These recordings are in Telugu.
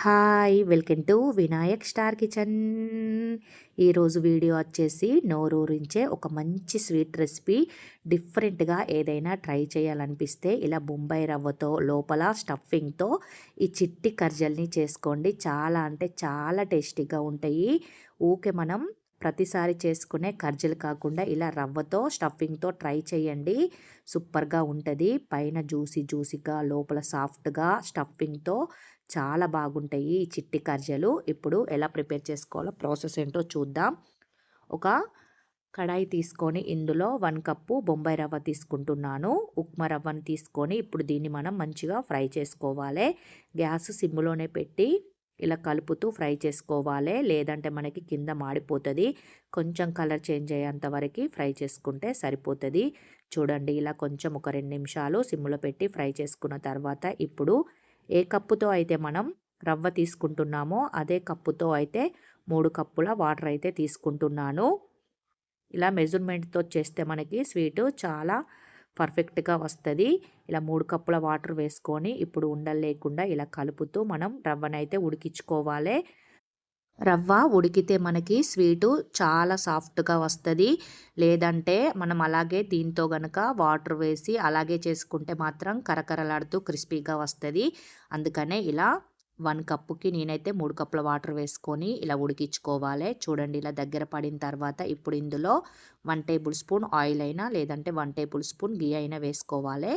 Hi welcome to Vinayak star kitchen. ఈరోజు వీడియో వచ్చేసి నోరూరించే ఒక మంచి స్వీట్ రెసిపీ. డిఫరెంట్గా ఏదైనా ట్రై చేయాలనిపిస్తే ఇలా బొంబాయి రవ్వతో లోపల స్టఫింగ్తో ఈ చిట్టి కర్జల్ని చేసుకోండి. చాలా అంటే చాలా టేస్టీగా ఉంటాయి. ఊకే మనం ప్రతిసారి చేసుకునే కర్జలు కాకుండా ఇలా రవ్వతో స్టఫింగ్తో ట్రై చేయండి. సూపర్గా ఉంటుంది. పైన జ్యూసీ జ్యూసీగా లోపల సాఫ్ట్గా స్టఫింగ్తో చాలా బాగుంటాయి ఈ చిట్టి కర్జలు. ఇప్పుడు ఎలా ప్రిపేర్ చేసుకోవాలో ప్రాసెస్ ఏంటో చూద్దాం. ఒక కడాయి తీసుకొని ఇందులో వన్ కప్పు బొంబాయి రవ్వ తీసుకుంటున్నాను. ఉప్మా రవ్వను తీసుకొని ఇప్పుడు దీన్ని మనం మంచిగా ఫ్రై చేసుకోవాలి. గ్యాస్ సిమ్లోనే పెట్టి ఇలా కలుపుతూ ఫ్రై చేసుకోవాలి. లేదంటే మనకి కింద మాడిపోతుంది. కొంచెం కలర్ చేంజ్ అయ్యేంత వరకు ఫ్రై చేసుకుంటే సరిపోతుంది. చూడండి ఇలా కొంచెం ఒక రెండు నిమిషాలు సిమ్లో పెట్టి ఫ్రై చేసుకున్న తర్వాత ఇప్పుడు ఏ కప్పుతో అయితే మనం రవ్వ తీసుకుంటున్నామో అదే కప్పుతో అయితే మూడు కప్పుల వాటర్ అయితే తీసుకుంటున్నాను. ఇలా మెజర్మెంట్తో చేస్తే మనకి స్వీటు చాలా పర్ఫెక్ట్గా వస్తుంది. ఇలా మూడు కప్పుల వాటర్ వేసుకొని ఇప్పుడు ఉండలు లేకుండా ఇలా కలుపుతూ మనం రవ్వనైతే ఉడికించుకోవాలి. రవ్వ ఉడికితే మనకి స్వీటు చాలా సాఫ్ట్గా వస్తుంది. లేదంటే మనం అలాగే దీంతో గనక వాటర్ వేసి అలాగే చేసుకుంటే మాత్రం కరకరలాడుతూ క్రిస్పీగా వస్తుంది. అందుకనే ఇలా వన్ కప్పుకి నేనైతే మూడు కప్పుల వాటర్ వేసుకొని ఇలా ఉడికించుకోవాలి. చూడండి ఇలా దగ్గర పడిన తర్వాత ఇప్పుడు ఇందులో వన్ టేబుల్ స్పూన్ ఆయిల్ అయినా లేదంటే వన్ టేబుల్ స్పూన్ గీ అయినా వేసుకోవాలి.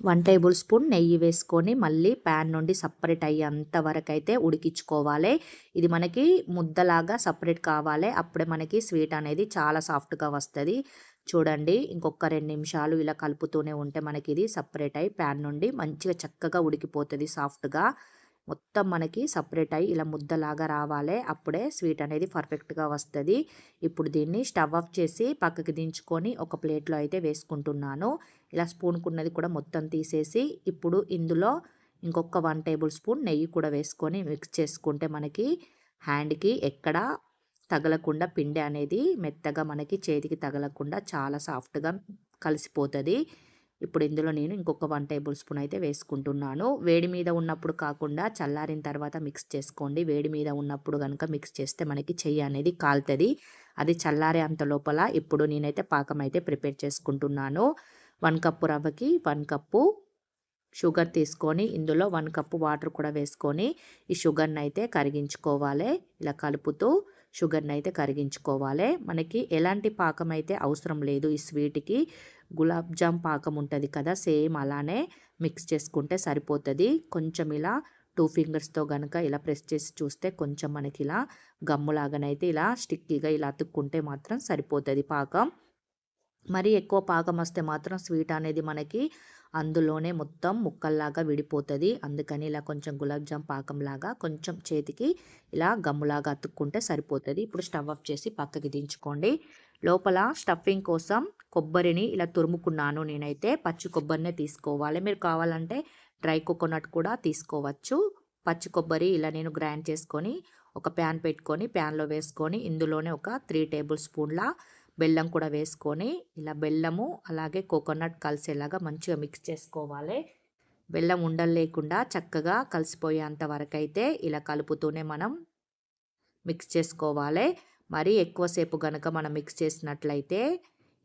వన్ టేబుల్ స్పూన్ నెయ్యి వేసుకొని మళ్ళీ ప్యాన్ నుండి సపరేట్ అయ్యేంత వరకు అయితే ఉడికించుకోవాలి. ఇది మనకి ముద్దలాగా సపరేట్ కావాలి. అప్పుడే మనకి స్వీట్ అనేది చాలా సాఫ్ట్గా వస్తుంది. చూడండి ఇంకొక రెండు నిమిషాలు ఇలా కలుపుతూనే ఉంటే మనకి ఇది సపరేట్ అయ్యి ప్యాన్ నుండి మంచిగా చక్కగా ఉడికిపోతుంది సాఫ్ట్గా. మొత్తం మనకి సపరేట్ అయ్యి ఇలా ముద్దలాగా రావాలి అప్పుడే స్వీట్ అనేది పర్ఫెక్ట్గా వస్తుంది. ఇప్పుడు దీన్ని స్టవ్ ఆఫ్ చేసి పక్కకి దించుకొని ఒక ప్లేట్లో అయితే వేసుకుంటున్నాను. ఇలా స్పూన్కున్నది కూడా మొత్తం తీసేసి ఇప్పుడు ఇందులో ఇంకొక వన్ టేబుల్ స్పూన్ నెయ్యి కూడా వేసుకొని మిక్స్ చేసుకుంటే మనకి హ్యాండ్కి ఎక్కడ తగలకుండా పిండి అనేది మెత్తగా మనకి చేతికి తగలకుండా చాలా సాఫ్ట్గా కలిసిపోతుంది. ఇప్పుడు ఇందులో నేను ఇంకొక వన్ టేబుల్ స్పూన్ అయితే వేసుకుంటున్నాను. వేడి మీద ఉన్నప్పుడు కాకుండా చల్లారిన తర్వాత మిక్స్ చేసుకోండి. వేడి మీద ఉన్నప్పుడు కనుక మిక్స్ చేస్తే మనకి చెయ్యి అనేది కాలుతుంది. అది చల్లారే అంత లోపల ఇప్పుడు నేనైతే పాకం అయితే ప్రిపేర్ చేసుకుంటున్నాను. వన్ కప్పు రవ్వకి వన్ కప్పు షుగర్ తీసుకొని ఇందులో వన్ కప్పు వాటర్ కూడా వేసుకొని ఈ షుగర్ని అయితే కరిగించుకోవాలి. ఇలా కలుపుతూ షుగర్ని అయితే కరిగించుకోవాలి. మనకి ఎలాంటి పాకం అయితే అవసరం లేదు ఈ స్వీట్కి. గులాబ్ జామ్ పాకం ఉంటుంది కదా సేమ్ అలానే మిక్స్ చేసుకుంటే సరిపోతుంది. కొంచెం ఇలా టూ ఫింగర్స్తో కనుక ఇలా ప్రెస్ చేసి చూస్తే కొంచెం మనకి ఇలా గమ్ములాగానైతే ఇలా స్టిక్కీగా ఇలా అతుక్కుంటే మాత్రం సరిపోతుంది పాకం. మరి ఎక్కువ పాకం వస్తే మాత్రం స్వీట్ అనేది మనకి అందులోనే మొత్తం ముక్కల్లాగా విడిపోతుంది. అందుకని ఇలా కొంచెం గులాబ్ జామ్ పాకంలాగా కొంచెం చేతికి ఇలా గమ్ములాగా అతుక్కుంటే సరిపోతుంది. ఇప్పుడు స్టవ్ ఆఫ్ చేసి పక్కకి దించుకోండి. లోపల స్టఫింగ్ కోసం కొబ్బరిని ఇలా తురుముకున్నాను నేనైతే. పచ్చి కొబ్బరినే తీసుకోవాలి. మీరు కావాలంటే డ్రై కోకోనట్ కూడా తీసుకోవచ్చు. పచ్చి కొబ్బరి ఇలా నేను గ్రైండ్ చేసుకొని ఒక ప్యాన్ పెట్టుకొని ప్యాన్లో వేసుకొని ఇందులోనే ఒక త్రీ టేబుల్ స్పూన్ల బెల్లం కూడా వేసుకొని ఇలా బెల్లము అలాగే కోకోనట్ కలిసేలాగా మంచిగా మిక్స్ చేసుకోవాలి. బెల్లం ఉండలు లేకుండా చక్కగా కలిసిపోయేంత వరకు అయితే ఇలా కలుపుతూనే మనం మిక్స్ చేసుకోవాలి. మరి ఎక్కువసేపు కనుక మనం మిక్స్ చేసినట్లయితే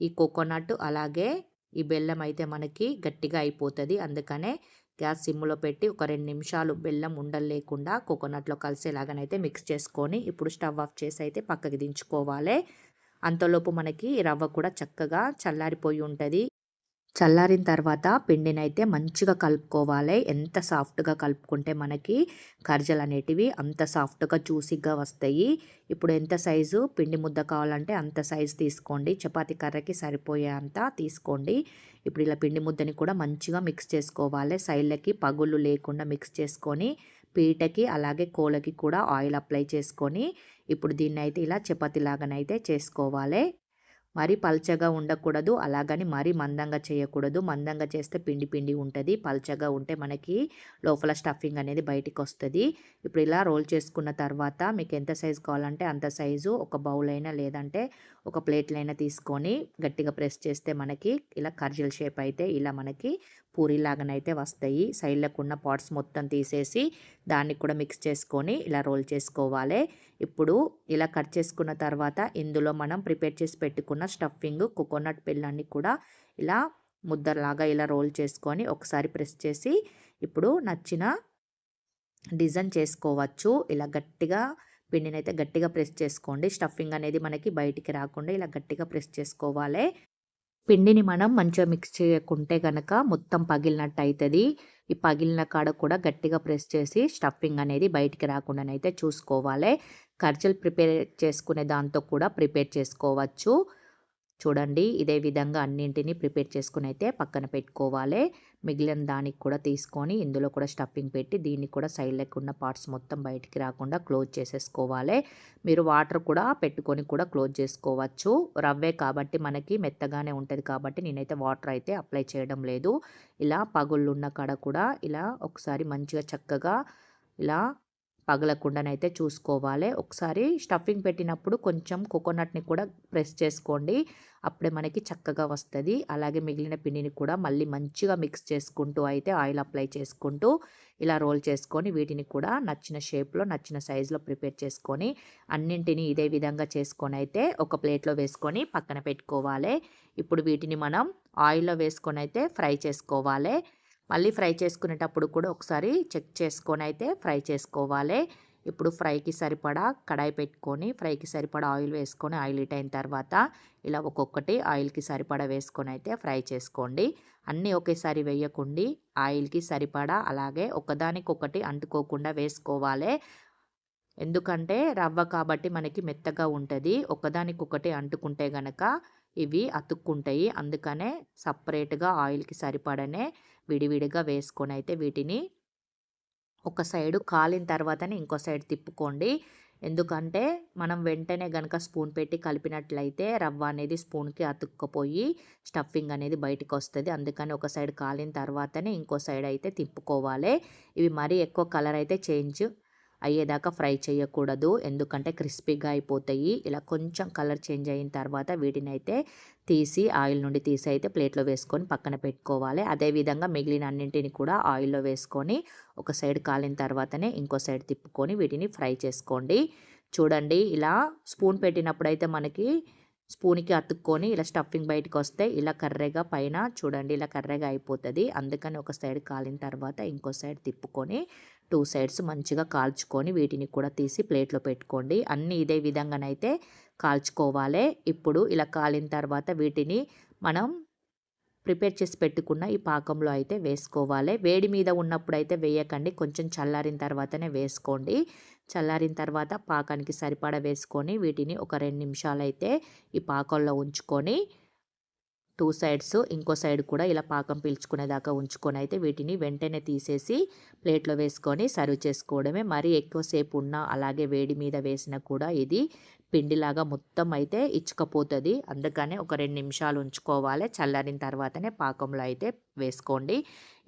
ఈ కోకోనట్ అలాగే ఈ బెల్లం అయితే మనకి గట్టిగా అయిపోతుంది. అందుకనే గ్యాస్ సిమ్లో పెట్టి ఒక రెండు నిమిషాలు బెల్లం ఉండలు లేకుండా కోకోనట్లో కలిసేలాగానైతే మిక్స్ చేసుకొని ఇప్పుడు స్టవ్ ఆఫ్ చేసి అయితే పక్కకి దించుకోవాలి. అంతలోపు మనకి రవ్వ కూడా చక్కగా చల్లారిపోయి ఉంటుంది. చల్లారిన తర్వాత పిండిని అయితే మంచిగా కలుపుకోవాలి. ఎంత సాఫ్ట్గా కలుపుకుంటే మనకి కర్జలు అనేటివి అంత సాఫ్ట్గా జ్యూసీగా వస్తాయి. ఇప్పుడు ఎంత సైజు? పిండి ముద్ద కావాలంటే అంత సైజు తీసుకోండి. చపాతి కర్రకి సరిపోయే అంత తీసుకోండి. ఇప్పుడు ఇలా పిండి ముద్దని కూడా మంచిగా మిక్స్ చేసుకోవాలి. సైడ్లకి పగుళ్ళు లేకుండా మిక్స్ చేసుకొని పీటకి అలాగే కోలకి కూడా ఆయిల్ అప్లై చేసుకొని ఇప్పుడు దీన్ని అయితే ఇలా చపాతీలాగానైతే చేసుకోవాలి. మరీ పల్చగా ఉండకూడదు. అలాగని మరీ మందంగా చేయకూడదు. మందంగా చేస్తే పిండి పిండి ఉంటుంది. పల్చగా ఉంటే మనకి లోపల స్టఫింగ్ అనేది బయటికి వస్తుంది ఇప్పుడు ఇలా రోల్ చేసుకున్న తర్వాత మీకు ఎంత సైజు కావాలంటే అంత సైజు ఒక బౌల్ అయినా లేదంటే ఒక ప్లేట్లైనా తీసుకొని గట్టిగా ప్రెస్ చేస్తే మనకి ఇలా కర్జల్ షేప్ అయితే ఇలా మనకి పూరిలాగానైతే వస్తాయి. సైడ్లకు ఉన్న పాట్స్ మొత్తం తీసేసి దాన్ని కూడా మిక్స్ చేసుకొని ఇలా రోల్ చేసుకోవాలి. ఇప్పుడు ఇలా కట్ చేసుకున్న తర్వాత ఇందులో మనం ప్రిపేర్ చేసి పెట్టుకున్న స్టఫింగ్ కోకోనట్ పిల్లన్ని కూడా ఇలా ముద్దలాగా ఇలా రోల్ చేసుకొని ఒకసారి ప్రెస్ చేసి ఇప్పుడు నచ్చిన డిజైన్ చేసుకోవచ్చు. ఇలా గట్టిగా పిండిని అయితే గట్టిగా ప్రెస్ చేసుకోండి. స్టఫింగ్ అనేది మనకి బయటికి రాకుండా ఇలా గట్టిగా ప్రెస్ చేసుకోవాలి. పిండిని మనం మంచిగా మిక్స్ చేయకుంటే కనుక మొత్తం పగిలినట్టు అవుతుంది ఈ పగిలిన కాడ కూడా గట్టిగా ప్రెస్ చేసి స్టఫింగ్ అనేది బయటికి రాకుండానైతే చూసుకోవాలి. ఖర్చులు ప్రిపేర్ చేసుకునే దాంతో కూడా ప్రిపేర్ చేసుకోవచ్చు. చూడండి ఇదే విధంగా అన్నింటినీ ప్రిపేర్ చేసుకుని అయితే పక్కన పెట్టుకోవాలి. మిగిలిన దానికి కూడా తీసుకొని ఇందులో కూడా స్టఫింగ్ పెట్టి దీన్ని కూడా సైడ్ లేకుండా పార్ట్స్ మొత్తం బయటికి రాకుండా క్లోజ్ చేసేసుకోవాలి. మీరు వాటర్ కూడా పెట్టుకొని కూడా క్లోజ్ చేసుకోవచ్చు. రవ్వే కాబట్టి మనకి మెత్తగానే ఉంటుంది కాబట్టి నేనైతే వాటర్ అయితే అప్లై చేయడం లేదు. ఇలా పగుళ్ళు ఉన్న కాడ కూడా ఇలా ఒకసారి మంచిగా చక్కగా ఇలా పగలకుండానైతే చూసుకోవాలి. ఒకసారి స్టఫింగ్ పెట్టినప్పుడు కొంచెం కోకోనట్ని కూడా ప్రెస్ చేసుకోండి. అప్పుడే మనకి చక్కగా వస్తుంది. అలాగే మిగిలిన పిండిని కూడా మళ్ళీ మంచిగా మిక్స్ చేసుకుంటూ అయితే ఆయిల్ అప్లై చేసుకుంటూ ఇలా రోల్ చేసుకొని వీటిని కూడా నచ్చిన షేప్లో నచ్చిన సైజులో ప్రిపేర్ చేసుకొని అన్నింటిని ఇదే విధంగా చేసుకొని అయితే ఒక ప్లేట్లో వేసుకొని పక్కన పెట్టుకోవాలి. ఇప్పుడు వీటిని మనం ఆయిల్లో వేసుకొని అయితే ఫ్రై చేసుకోవాలి. మళ్ళీ ఫ్రై చేసుకునేటప్పుడు కూడా ఒకసారి చెక్ చేసుకొని అయితే ఫ్రై చేసుకోవాలి. ఇప్పుడు ఫ్రైకి సరిపడా కడాయి పెట్టుకొని ఫ్రైకి సరిపడా ఆయిల్ వేసుకొని ఆయిల్ హీట్ అయిన తర్వాత ఇలా ఒక్కొక్కటి ఆయిల్కి సరిపడా వేసుకొని అయితే ఫ్రై చేసుకోండి. అన్నీ ఒకేసారి వేయకుండి ఆయిల్కి సరిపడా అలాగే ఒకదానికొకటి అంటుకోకుండా వేసుకోవాలి. ఎందుకంటే రవ్వ కాబట్టి మనకి మెత్తగా ఉంటుంది. ఒకదానికొకటి అంటుకుంటే గనక ఇవి అతుక్కుంటాయి. అందుకనే సపరేట్గా ఆయిల్కి సరిపడనే విడివిడిగా వేసుకొని అయితే వీటిని ఒక సైడు కాలిన తర్వాతనే ఇంకో సైడ్ తిప్పుకోండి. ఎందుకంటే మనం వెంటనే కనుక స్పూన్ పెట్టి కలిపినట్లయితే రవ్వ అనేది స్పూన్కి అతుక్కపోయి స్టఫింగ్ అనేది బయటకు వస్తుంది అందుకని ఒక సైడ్ కాలిన తర్వాతనే ఇంకో సైడ్ అయితే తిప్పుకోవాలి. ఇవి మరీ ఎక్కువ కలర్ అయితే చేంజ్ అయ్యేదాకా ఫ్రై చేయకూడదు. ఎందుకంటే క్రిస్పీగా అయిపోతాయి. ఇలా కొంచెం కలర్ చేంజ్ అయిన తర్వాత వీటిని అయితే తీసి ఆయిల్ నుండి తీసి అయితే ప్లేట్లో వేసుకొని పక్కన పెట్టుకోవాలి. అదేవిధంగా మిగిలిన అన్నింటిని కూడా ఆయిల్లో వేసుకొని ఒక సైడ్ కాలిన తర్వాతనే ఇంకో సైడ్ తిప్పుకొని వీటిని ఫ్రై చేసుకోండి. చూడండి ఇలా స్పూన్ పెట్టినప్పుడు అయితే మనకి స్పూన్కి అతుక్కొని ఇలా స్టఫింగ్ బయటకు వస్తే ఇలా కర్రెగా పైన చూడండి ఇలా కర్రెగా అయిపోతుంది. అందుకని ఒక సైడ్ కాలిన తర్వాత ఇంకో సైడ్ తిప్పుకొని టూ సైడ్స్ మంచిగా కాల్చుకొని వీటిని కూడా తీసి ప్లేట్లో పెట్టుకోండి. అన్నీ ఇదే విధంగానైతే కాల్చుకోవాలి. ఇప్పుడు ఇలా కాలిన తర్వాత వీటిని మనం ప్రిపేర్ చేసి పెట్టుకున్న ఈ పాకంలో అయితే వేసుకోవాలి. వేడి మీద ఉన్నప్పుడు అయితే వేయకండి. కొంచెం చల్లారిన తర్వాతనే వేసుకోండి. చల్లారిన తర్వాత పాకానికి సరిపడా వేసుకొని వీటిని ఒక రెండు నిమిషాలు అయితే ఈ పాకంలో ఉంచుకొని టూ సైడ్స్ ఇంకో సైడ్ కూడా ఇలా పాకం పీల్చుకునేదాకా ఉంచుకొని అయితే వీటిని వెంటనే తీసేసి ప్లేట్లో వేసుకొని సర్వ్ చేసుకోవడమే. మరీ ఎక్కువసేపు ఉన్నా అలాగే వేడి మీద వేసినా కూడా ఇది పిండిలాగా మొత్తం అయితే ఇచ్చుకపోతుంది. అందుకనే ఒక రెండు నిమిషాలు ఉంచుకోవాలి. చల్లారిన తర్వాతనే పాకంలో అయితే వేసుకోండి.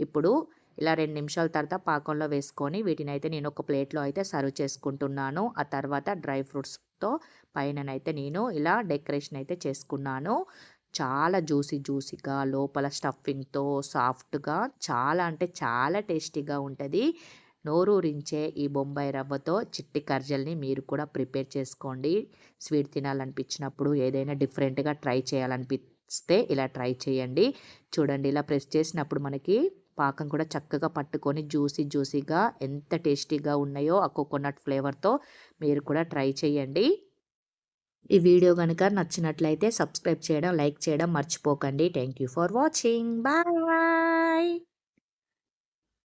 ఇప్పుడు ఇలా రెండు నిమిషాల తర్వాత పాకంలో వేసుకొని వీటిని అయితే నేను ఒక ప్లేట్లో అయితే సర్వ్ చేసుకుంటున్నాను. ఆ తర్వాత డ్రై ఫ్రూట్స్తో పైననైతే నేను ఇలా డెకరేషన్ అయితే చేసుకున్నాను. చాలా జ్యూసీ జ్యూసీగా లోపల స్టఫింగ్తో సాఫ్ట్గా చాలా అంటే చాలా టేస్టీగా ఉంటుంది. నోరూరించే ఈ బొంబాయి రవ్వతో చిట్టి కర్జల్ని మీరు కూడా ప్రిపేర్ చేసుకోండి. స్వీట్ తినాలనిపించినప్పుడు ఏదైనా డిఫరెంట్గా ట్రై చేయాలనిపిస్తే ఇలా ట్రై చేయండి. చూడండి ఇలా ప్రెస్ చేసినప్పుడు మనకి పాకం కూడా చక్కగా పట్టుకొని జ్యూసీ జ్యూసీగా ఎంత టేస్టీగా ఉన్నాయో ఆ కోకోనట్ ఫ్లేవర్తో మీరు కూడా ట్రై చేయండి. ఈ వీడియో కనుక నచ్చినట్లయితే సబ్స్క్రైబ్ చేయడం లైక్ చేయడం మర్చిపోకండి. Thank you for watching bye